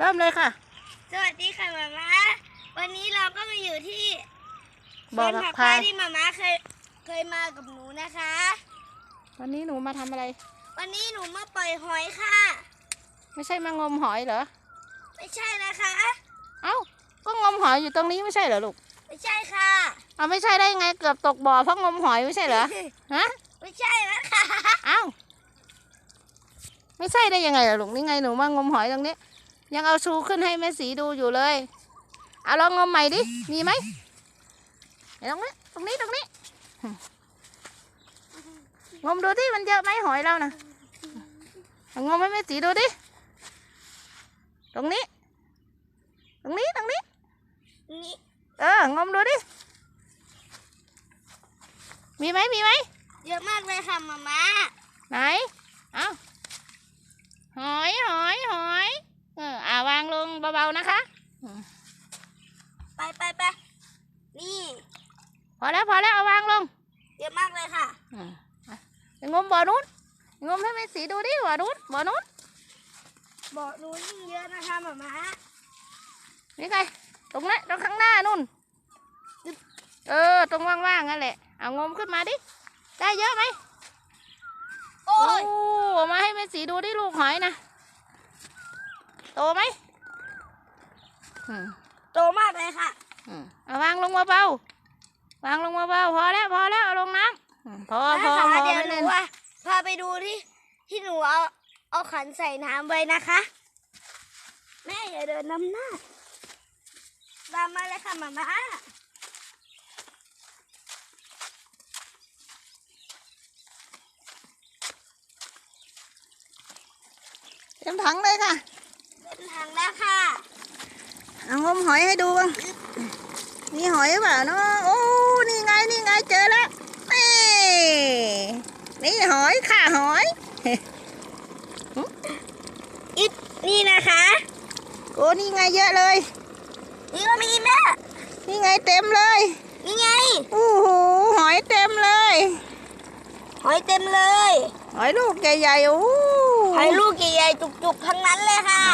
เริ่มเลยค่ะ สวัสดีค่ะหมาม้าวันนี้เราก็มาอยู่ที่บ่อสวนผักผักพาพายยที่หมาม้าเคยเคยมากับหนูนะคะ วันนี้หนูมาทำอะไร วันนี้หนูมาปล่อยหอยค่ะ ไม่ใช่มางมหอยเหรอ ไม่ใช่นะคะ เอ้า ก็งมหอยอยู่ตรงนี้ไม่ใช่เหรอลูกไม่ใช่ค่ะ เอาไม่ใช่ได้ไงเกือบตกบ่อเพราะงมหอยไม่ใช่เหรอ ฮะ ไม่ใช่นะคะ เอ้า ไม่ใช่ได้ยังไงล่ะลูกนี่ไงหนูมางมหอยตรงนี้ ยังเอาชูขึ้นให้แม่สีดูอยู่เลย เอาลองงมใหม่ดิ มีไหมไหนตรงนี้ตรงนี้ตรงนี้ งมดูที่มันเยอะไหมหอยเรานะเอางมให้แม่สีดูดิ ตรงนี้ ตรงนี้ตรงนี้นี่เออ งมดูดิ มีไหมมีไหม เยอะมากเลยค่ะหมาม้าไหน เอาหอยหอยหอยเอออ่าวางลง เบาๆนะคะ ไปไปไปนี่พอแล้วพอแล้วเอาวางลง เยอะมากเลยค่ะอืมอะไปงมบ่อนู้นงมให้แม่สีดูดิบ่อนู้นบ่อนู้นบ่อนู้นยิ่งเยอะนะคะหมาม้านี่ไงตรงนั้นตรงข้างหน้านู่น เออ ตรงว่างๆนั่นแหละ เอางมขึ้นมาดิ ได้เยอะไหมโอ้โอ้ยเอามาให้แม่สีดูดิลูกหอยนะ โตไหมอืม โตมากเลยค่ะอืมเอาวางลงมาเบาๆวางลงมาเบาๆพอแล้วพอแล้วเอาลงน้ำอืมพอพอแม่พอคะเดี๋ยวไม่หนูเล่นว่าพาไปดูที่ที่หนูเอาเอาขันใส่น้ำไว้นะคะ แม่อย่าเดินนำหน้าตามมาเลยค่ะหมาม้าเต็มถังเลยค่ะเป็นทางแล้วค่ะ เอางมหอยให้ดูบ้างมีหอยเปล่าเนาะโอ้นี่ไงนี่ไงเจอแล้วนี่นี่หอยค่ะหอยอิดนี่นะคะ โอ้นี่ไงเยอะเลยนี่ก็มีแม่นี่ไงเต็มเลยนี่ไงโอ้โหหอยเต็มเลย หอยเต็มเลย หอยลูกใหญ่ๆโอ้หอยลูกใหญ่ๆจุกๆทั้งนั้นเลยค่ะ